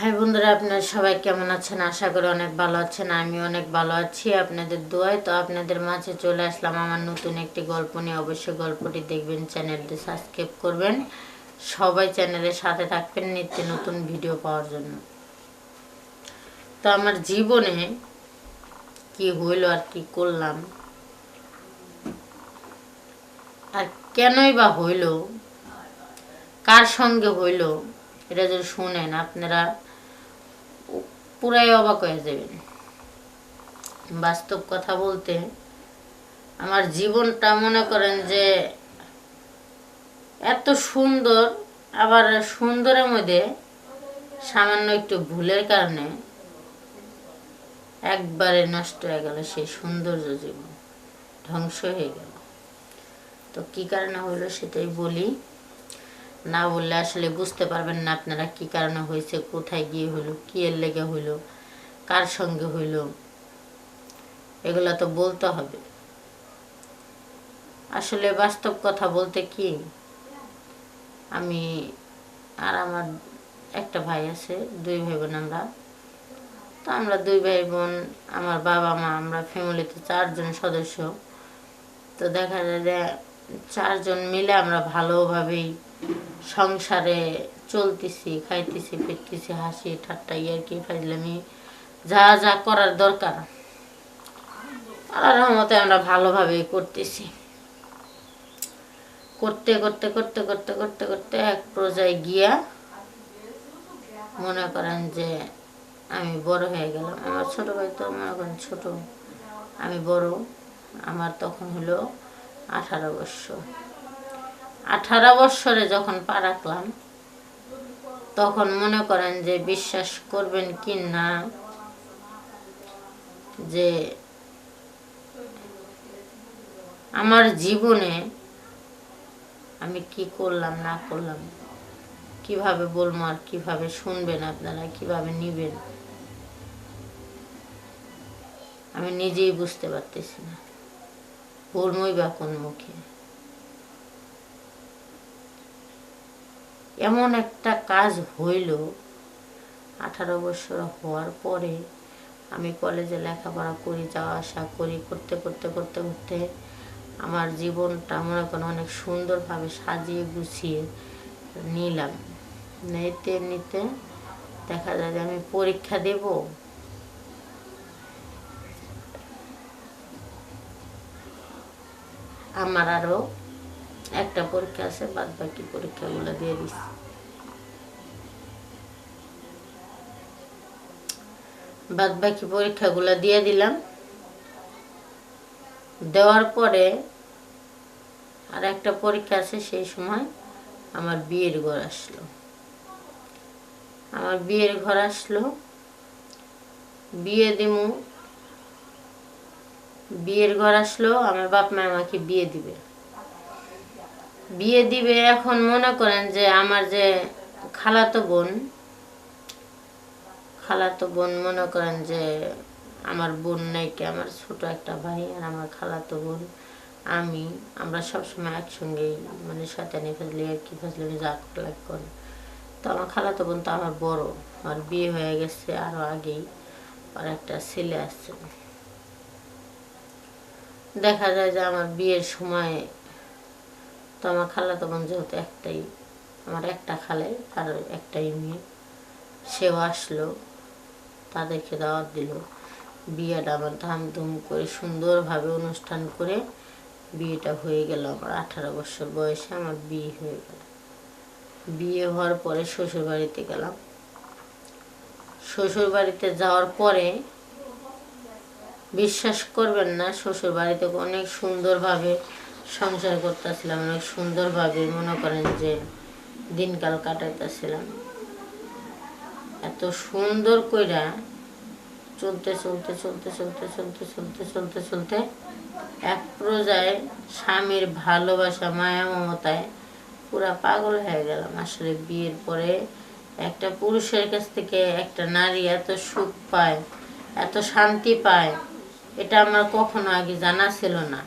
High বন্ধুরা, আপনারা সবাই কেমন আছেন? আশা করি অনেক ভালো আছেন আমি অনেক ভালো আছি। আপনাদের দোয়ায় তো আপনাদের মাঝে চলে আসলাম আমার নতুন একটি গল্প নিয়ে। অবশ্যই গল্পটি দেখবেন, চ্যানেলটি সাবস্ক্রাইব করবেন। সবাই চ্যানেলের সাথে থাকবেন নিত্য নতুন ভিডিও পাওয়ার জন্য। তো আমার জীবনে কি হইল আর কি করলাম? আর কেনই বা হইল? কার সঙ্গে হইল? এটা যদি শুনেন আপনারা। পুরাই অবাক হয়ে যাবেন। বাস্তব কথা বলতে আমার জীবনটা মনে করেন যে এত সুন্দর, আবার সুন্দরের মধ্যে সামান্য একটু ভুলের কারণে একবারে নষ্ট হয়ে গেল সেই সৌন্দর্য জীবন। ধ্বংস হয়ে গেল। তো কি কারণে হইল সেটাই বলি। না বললে আসলে বুঝতে পারবেন না আপনারা কি কারণে হয়েছে, কোথায় গিয়ে হইল কি এর লেগে হইল কার সঙ্গে হইল এগুলো তো বলতে হবে। আসলে বাস্তব কথা বলতে কি? আমি আর আমার একটা ভাই আছে, দুই ভাই বোন আমরা। তো আমরা দুই ভাই বোন আমার বাবা মা, আমরা ফ্যামিলিতে চারজন সদস্য। তো দেখা যায় যে চারজন মিলে আমরা ভালোভাবেই সংসারে চলতেছি, খাইতেছি, ফিরতেছি, হাসি, ঠাট্টা ইয়ার্কি ফাইজলামি যা যা করার দরকার। আল্লাহ রহমতে আমরা ভালোভাবেই করতেছি। করতে করতে করতে করতে করতে করতে এক পর্যায়ে গিয়া মনে করেন যে আমি বড় হয়ে গেলাম। আমার ছোটো ভাই তো মনে করেন ছোট, আমি বড়। আমার তখন হলো আঠারো বছর। আঠারো বৎসরে যখন পা রাখলাম তখন মনে করেন যে বিশ্বাস করবেন কি না, যে আমার জীবনে আমি কি করলাম, না করলাম, কীভাবে বলব আর কীভাবে শুনবেন আপনারা, কীভাবে নিবেন, আমি নিজেই বুঝতে পারতেছি না। বলবই বা কোন মুখে। এমন একটা কাজ হইল। আঠারো বছর হওয়ার পরে আমি কলেজে লেখাপড়া করি, যাওয়া আসা করি, করতে করতে করতে করতে আমার জীবনটা মনে করেন অনেক সুন্দরভাবে সাজিয়ে গুছিয়ে নিলাম। নিতে নিতে দেখা যায় যে আমি পরীক্ষা দেব। আমার আরও একটা পরীক্ষা আছে বাদ বাকি পরীক্ষাগুলো দিয়ে দিচ্ছি। বাদ বাকি পরীক্ষাগুলো দিয়ে দিলাম। দেওয়ার পরে আর একটা পরীক্ষা আছে, সেই সময় আমার বিয়ের ঘর আসলো। আমার বিয়ের ঘর আসলো। বিয়ে দিমু। বিয়ের ঘর আসলো, আমার বাপ মা আমাকে বিয়ে দিবে। বিয়ে দিবে এখন মনে করেন যে আমার যে খালাতো বোন খালাতো বোন মনে করেন যে আমার বোন নাইকে আমার ছোট একটা ভাই আর আমার খালাতো বোন, আমি, আমরা সবসময় একসঙ্গেই মানে শয়তানি ফেসলি আর কি ফেসলি যা লাগ করে। তো আমার খালাতো বোন তো আমার বড়, আমার বিয়ে হয়ে গেছে আরও আগেই, আর একটা ছেলে আসছে দেখা যায় যে আমার বিয়ের সময় তো আমার খালাতো বোন যেহেতু একটাই, আমার একটা খালে আর একটাই মেয়ে, সেও আসলো, তাদেরকে দাওয়াত দিল। বিয়েটা আমার ধামধুম করে সুন্দরভাবে অনুষ্ঠান করে বিয়েটা হয়ে গেল আমার আঠারো বছর বয়সে আমার বিয়ে হয়ে গেল। বিয়ে হওয়ার পরে শ্বশুর বাড়িতে গেলাম। শ্বশুর বাড়িতে যাওয়ার পরে বিশ্বাস করবেন না শ্বশুর বাড়িতে অনেক সুন্দরভাবে সংসার করতেছিলাম, অনেক সুন্দরভাবে মনে করেন যে দিনকাল কাটাইতেছিলাম। এত সুন্দর কইরা চলতে চলতে চলতে চলতে চলতে চলতে চলতে চলতে এক পর্যায়ে স্বামীর ভালোবাসা, মায়া, মমতায় পুরা পাগল হয়ে গেলাম। আসলে বিয়ের পরে একটা পুরুষের কাছ থেকে একটা নারী এত সুখ পায়, এত শান্তি পায়, এটা আমার কখনো আগে জানা ছিল না।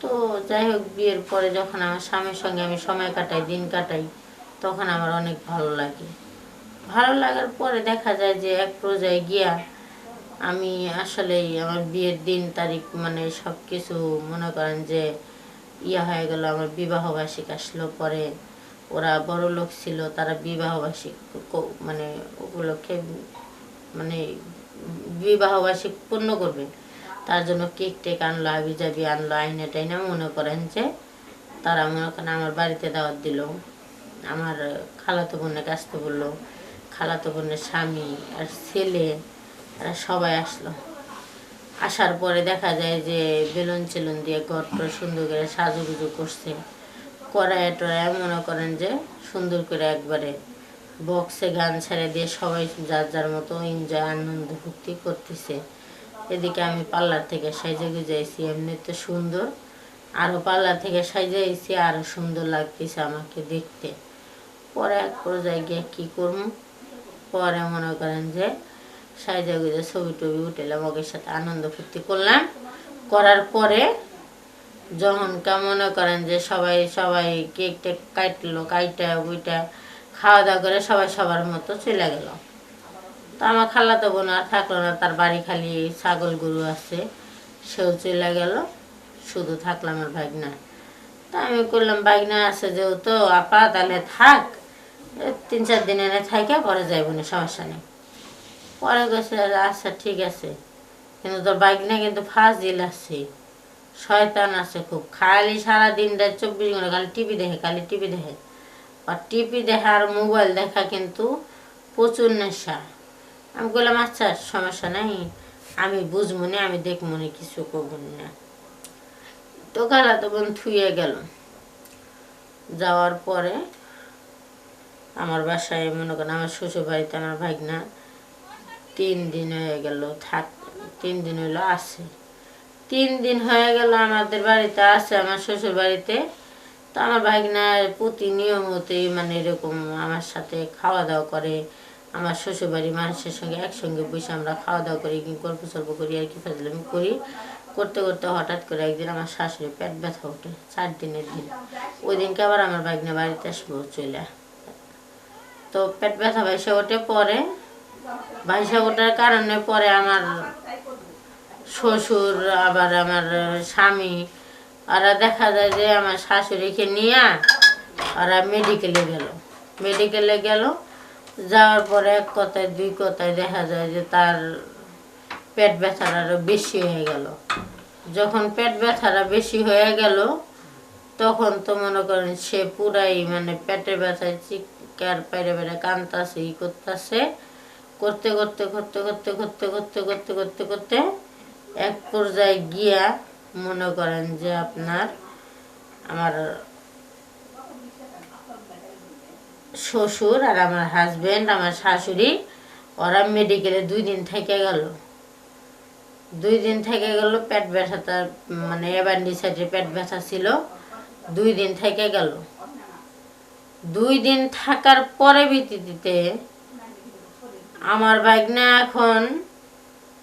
তো যাই হোক, বিয়ের পরে যখন আমার স্বামীর সঙ্গে আমি সময় কাটাই, দিন কাটাই, তখন আমার অনেক ভালো লাগে। ভালো লাগার পরে দেখা যায় যে এক পর্যায়ে গিয়া আমি আসলে আমার বিয়ের দিন, তারিখ মানে সব কিছু মনে করেন যে ইয়া হয়ে গেল, আমার বিবাহ বার্ষিক আসলো। পরে ওরা বড় লোক ছিল, তারা বিবাহ বার্ষিক ক- মানে উপলক্ষে মানে বিবাহ বার্ষিক পূর্ণ করবে। তার জন্য কেক টেক আনলো হাবি জাবি আনলো আইনে টাইনে মনে করেন যে তারা মনে করেন আমার বাড়িতে দাওয়াত দিল। আমার খালাতো বোনের কাছতে বলল, খালাতো বোনের স্বামী আর ছেলে, এরা সবাই আসলো। আসার পরে দেখা যায় যে বেলুন চেলুন দিয়ে ঘরটা সুন্দর করে সাজুগুজু করছে। কড়াইয়ে টড়াইয়ে মনে করেন যে সুন্দর করে একবারে বক্সে গান ছেড়ে দিয়ে সবাই যার যার মতো এনজয় আনন্দ ফুর্তি করতেছে। এদিকে আমি পার্লার থেকে সাইজে গুজাইছি এমনি তো সুন্দর। আরও পার্লার থেকে সাইজে এসেছি আরও সুন্দর লাগতেছে আমাকে দেখতে। পরে এক পর্যায়ে গিয়ে কী করব? পরে মনে করেন যে সাইজে গুজে ছবি টবি উঠেলাম ওকে সাথে আনন্দ ফুর্তি করলাম। করার পরে যখন মনে করেন যে সবাই সবাই কেক টেক কাটলো, কাইটা, বুইটা, খাওয়া দাওয়া করে সবাই সবার মতো চলে গেল। তো আমার খালাতো বোন আর থাকল না, তার বাড়ি খালি ছাগল গরু আছে। সেও চলে গেল, শুধু থাকলাম আমার ভাগনা। তা আমি করলাম ভাগনা আছে যেহেতু, আপা, তাহলে থাক। তিন চার দিন এনে থাকে পরে যাইব না, সমস্যা নেই। পরে গেছে আচ্ছা ঠিক আছে। কিন্তু তোর ভাগনা কিন্তু ফার্স্ট ফাজিল আছে। শয়তান আছে খুব। খালি সারা দিনটা চব্বিশ ঘণ্টা খালি টিভি দেখে, খালি টিভি দেখে। আর টিভি দেখা আর মোবাইল দেখা কিন্তু প্রচুর নেশা। আমি বললাম আচ্ছা সমস্যা নাই। আমি বুঝব না, আমি দেখব না, কিছু করব না। তো খালা তো বোন থুয়ে গেল। যাওয়ার পরে আমার বাসায় মনে করেন আমার শ্বশুর বাড়িতে আমার ভাগনা তিন দিন হয়ে গেল, থাক, তিন দিন হলো আছে। তিন দিন হয়ে গেল আমাদের বাড়িতে আছে, আমার শ্বশুর বাড়িতে তো আমার ভাগনা প্রতি নিয়মতেই মানে এরকম আমার সাথে খাওয়া দাওয়া করে আমার শ্বশুর বাড়ির মানুষের সঙ্গে একসঙ্গে বসে আমরা খাওয়া দাওয়া করি, কি গল্প সল্প করি, আর কি ফাজলামি করি। করতে করতে হঠাৎ করে একদিন আমার শাশুড়ি পেট ব্যথা ওঠে, চার দিনের দিন। ওই দিনকে আবার আমার ভাগনা বাড়িতে আসব চলে তো পেট ব্যথা ভাইসা ওঠে পরে, ভাইসা ওঠার কারণে পরে আমার শ্বশুর, আবার আমার স্বামী, ওরা দেখা যায় যে আমার শাশুড়িকে নিয়ে ওরা মেডিকেলে গেল। মেডিকেলে গেল যাওয়ার পরে এক কথায়, দুই কথায় দেখা যায় যে তার পেট ব্যথাটা আরও বেশি হয়ে গেল। যখন পেট ব্যথাটা বেশি হয়ে গেল, তখন তো মনে করেন সে পুরাই মানে পেটে ব্যথায় চিৎকার, পেরে পেরে কান্তাছে, ই করতেছে। করতে করতে করতে করতে করতে করতে করতে করতে করতে এক পর্যায়ে গিয়া মনে করেন যে আপনার, আমার শ্বশুর আর আমার হাজবেন্ড আমার শাশুড়ি, ওরা মেডিকেলে দুই দিন থেকে গেল। দুই দিন থেকে গেল, পেট ব্যথাটা মানে অ্যাবান্ডিসাইডের পেট ব্যথা ছিল, দুই দিন থেকে গেল। দুই দিন থাকার পরে ভিত্তিতে আমার ভাগনা এখন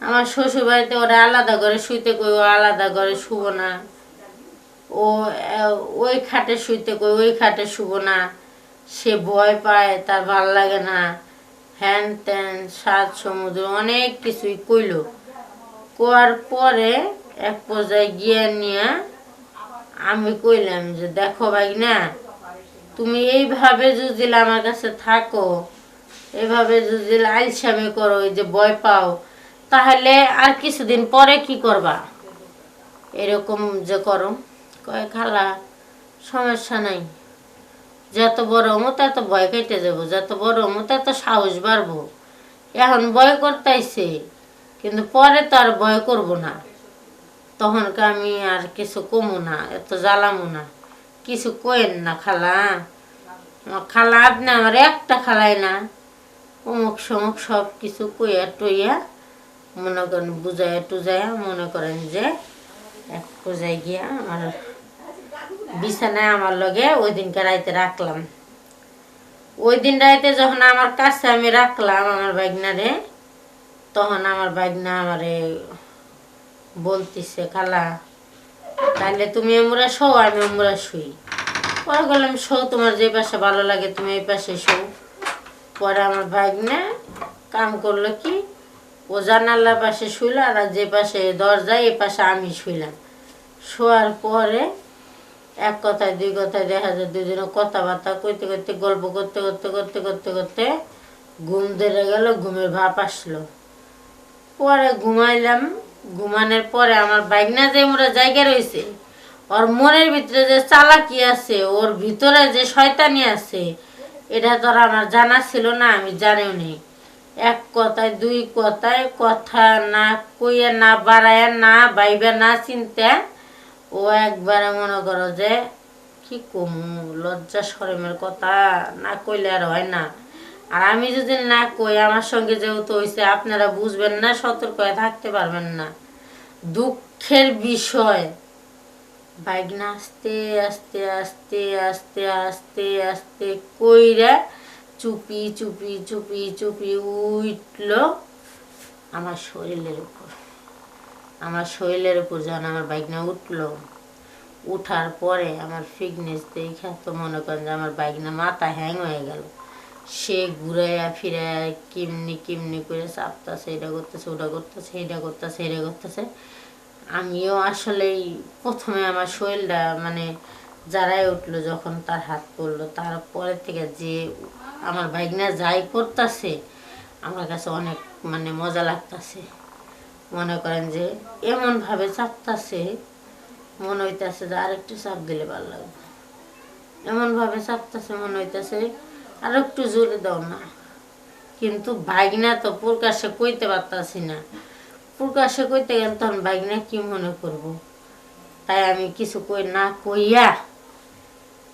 আমার শ্বশুর বাড়িতে ওরা আলাদা করে শুইতে কই, ও আলাদা করে শুব না। ও, ওই খাটে শুইতে কই, ওই খাটে শুব না। সে ভয় পায়, তার ভালো লাগে না। হ্যান ত্যান, সাত সমুদ্র, অনেক কিছুই কইল। কোয়ার পরে এক পর্যায়ে গিয়ে নিয়ে আমি কইলাম যে, দেখো ভাই না তুমি এইভাবে যদি আমার কাছে থাকো এভাবে যদি আলসামি করো যে ভয় পাও, তাহলে আর কিছুদিন পরে কি করবা? এরকম যে করো কয়, খালা, সমস্যা নাই। যত বড় হমো, তত ভয় কেটে যাব। যত বড় হমো, তত সাহস বাড়বো। এখন ভয় করতেছে কিন্তু পরে তো আর ভয় করব না। তখনকে আমি আর কিছু কমো না, এত জ্বালামো না। কিছু কোয়েন না খালা। খালা, আপনি আমার একটা খালাই না। অমুক সমুক সব কিছু কইয়া টইয়া, মনে করেন বুঝাইয়া টুজাইয়া মনে করেন যে, এক পর্যায়ে গিয়া আমার বিছানায় আমার লগে ওই দিনকে রাইতে রাখলাম। ওই দিন রাইতে যখন আমার কাছে আমি রাখলাম আমার বাইকনারে তখন আমার বাইকনা আমারে বলতিছে খালা তাহলে তুমি এমরা শো, আমি আমরা শুই। পরে বললাম, শো, তোমার যে পাশে ভালো লাগে তুমি এই পাশে শো। পরে আমার ভাগ্নে কাম করল কি, ও জানালার পাশে শুইল আর যে পাশে দরজায়, এ পাশে আমি শুইলাম। শোয়ার পরে এক কথায়, দুই কথায় দেখা যায় দুজনে কথাবার্তা করতে করতে গল্প করতে করতে করতে করতে করতে ঘুম ধরে গেল, ঘুমের ভাপ আসলো। পরে ঘুমাইলাম, ঘুমানোর পরে আমার বাইক না যে মোরা জায়গা রয়েছে, ওর মনের ভিতরে যে চালাকি আছে, ওর ভিতরে যে শয়তানি আছে, এটা তো আমার জানা ছিল না, আমি জানিও নি। এক কথায়, দুই কথায় কথা না কইয়া, না বাড়ায়, না বাইবে না চিনতে ও একবারে মনে করো যে, কি কমু, লজ্জা শরমের কথা, না কইলে আর হয় না। আর আমি যদি না কই, আমার সঙ্গে যেহেতু হয়েছে আপনারা বুঝবেন না, সতর্ক হয়ে থাকতে পারবেন না। দুঃখের বিষয়। বাইক না আস্তে আস্তে আস্তে আস্তে আস্তে আস্তে কইরা চুপি চুপি চুপি চুপি উঠল আমার শরীরের উপর। আমার শরীরের উপর যখন আমার বাইক না উঠল, উঠার পরে আমার ফিটনেস দেখে তো মনে করেন যে আমার বাইক না মাথা হ্যাং হয়ে গেল। সে ঘুরাইয়া ফিরে কিমনি কিমনি করে চাপতেছে, এটা করতেছে, ওটা করতেছে, এটা করতেছে এটা করতেছে। আমিও আসলেই প্রথমে আমার শরীরটা মানে যারাই উঠল যখন তার হাত পড়ল। তারপরে থেকে যে আমার বাইকনা যাই করতেছে, আমার কাছে অনেক মানে মজা লাগতাছে। মনে করেন যে এমনভাবে চাপতাছে, মনে হইতেছে যে আরেকটু চাপ দিলে ভালো লাগবে। এমনভাবে চাপতাছে, মনে হইতাছে আর একটু জোরে দাও না। কিন্তু ভাগনা তো প্রকাশে কইতে পারতাছি না। প্রকাশে কইতে গেলে তখন ভাগনা কি মনে করব? তাই আমি কিছু কই না কইয়া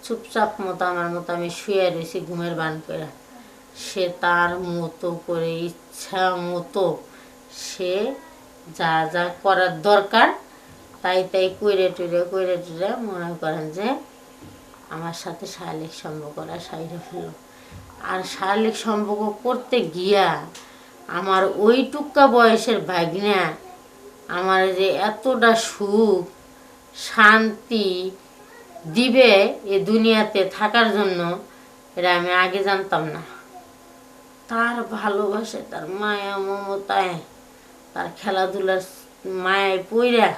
চুপচাপ মতো আমার মতো আমি শুয়ে রয়েছি ঘুমের বান করে সে তার মতো করে ইচ্ছা মতো সে যা যা করার দরকার, তাই তাই কইরে টুইরে কইরে টুইরে মনে করেন যে আমার সাথে শারীরিক সম্পর্ক করা সাইডে ফেলল আর শারীরিক সম্পর্ক করতে গিয়া আমার ওই টুক্কা বয়সের ভাগনা আমার যে এতটা সুখ, শান্তি দিবে এ দুনিয়াতে থাকার জন্য, এটা আমি আগে জানতাম না। তার ভালোবাসে, তার মায়া, মমতায় তার খেলাধুলার মায়ায় পইরা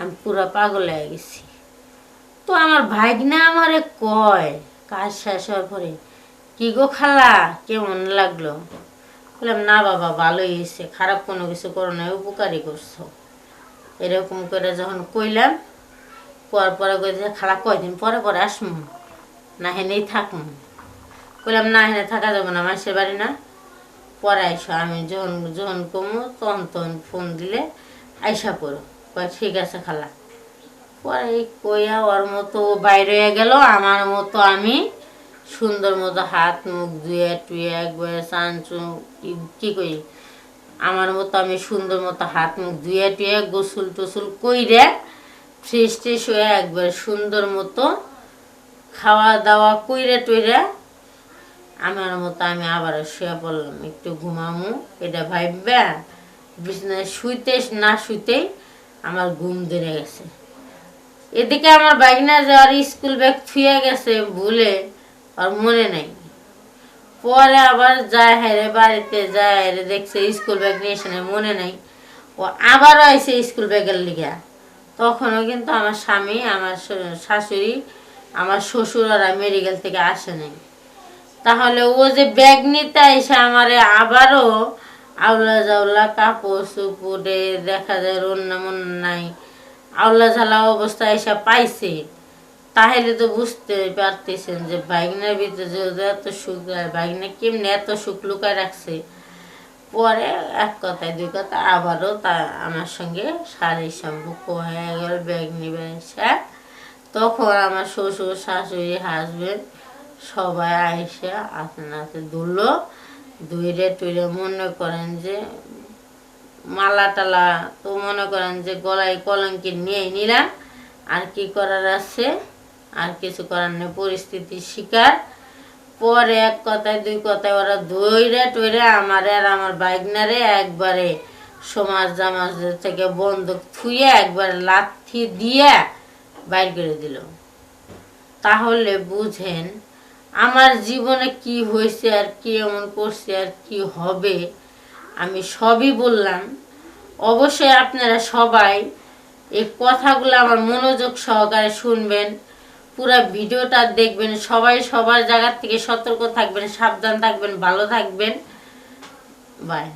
আমি পুরা পাগল হয়ে গেছি। তো আমার ভাগনা আমারে কয়, কাজ শেষ হওয়ার পরে, কি গো খালা, কেমন লাগল? বললাম, না বাবা, ভালোই হয়েছে, খারাপ কোনো কিছু করো না উপকারই করছ। এরকম করে যখন কইলাম পর পরে কইছে খালা, কয়দিন পরে পরে আসমু, না হেনেই থাকমু। কইলাম, না হেনে থাকা যাবে না, মাসের বাড়ি না? আইসো আমি যখন যখন কমু তখন তখন ফোন দিলে আইসা কয়, ঠিক আছে খালা। পরে কইয়া ওর মতো বাইরে হয়ে গেল। আমার মতো আমি সুন্দর মতো হাত, মুখ ধুয়ে টুয়ে একবারে চাঞ্চু কি কই? আমার মতো আমি সুন্দর মতো হাত, মুখ ধুয়ে টুয়ে গোসল টোসল কইরে ফ্রেশ ট্রেশ হয়ে একবার সুন্দর মতো খাওয়া দাওয়া কইরে টইরে আমার মতো আমি আবার শুয়ে পড়লাম, একটু ঘুমামু, এটা ভাববা বিছানায় শুইতে না শুইতেই আমার ঘুম ধরে গেছে। এদিকে আমার বাইকনা যাওয়ার স্কুল ব্যাগ থুয়ে গেছে ভুলে আর মনে নেই। পরে আবার যায় হারে বাড়িতে যায় হারে দেখছে স্কুল ব্যাগ নিয়ে এসে মনে নেই। ও আবারও আইসে স্কুল ব্যাগের লিগা। তখনও কিন্তু আমার স্বামী, আমার শাশুড়ি, আমার শ্বশুর ওরা মেডিকেল থেকে আসে নাই। তাহলে ও যে ব্যাগ নিতে এসে আমারে আবারও আউলা জাউলা কাপড় চুপুরে দেখা যায় রন্না মন নাই। আউলা ঝালা অবস্থা এসে পাইছে। তাহলে তো বুঝতে পারতেছেন যে বাইকনের ভিতরে যে এত সুখ বাইকনে কেমনি এত সুখ লুকায় রাখছে। পরে এক কথায়, দুই কথা আবারও তা আমার সঙ্গে শারীরিক সম্পর্ক হয়ে গেল, ব্যাগ নিবে তখন আমার শ্বশুর, শাশুড়ি হাজবেন্ড সবাই আইসে আস্তে ধুলো ধুইরে টুইরে মনে করেন যে মালা টালা তো মনে করেন যে গলায় কলঙ্কি নিয়ে নিলাম। আর কি করার আছে? আর কিছু করার নেই, পরিস্থিতির শিকার। পরে এক কথায়, দুই কথায় ওরা দইরে টইরে আমার আর আমার বাইকনারে একবারে সমাজ জামাজ থেকে বন্দুক থুয়ে একবার লাথি দিয়ে বাইর করে দিল। তাহলে বুঝেন আমার জীবনে কি হয়েছে আর কি এমন করছে আর কি হবে, আমি সবই বললাম। অবশ্যই আপনারা সবাই এই কথাগুলো আমার মনোযোগ সহকারে শুনবেন, পুরো ভিডিওটা দেখবেন, সবাই সবার জায়গার থেকে সতর্ক থাকবেন, সাবধান থাকবেন, ভালো থাকবেন। বাই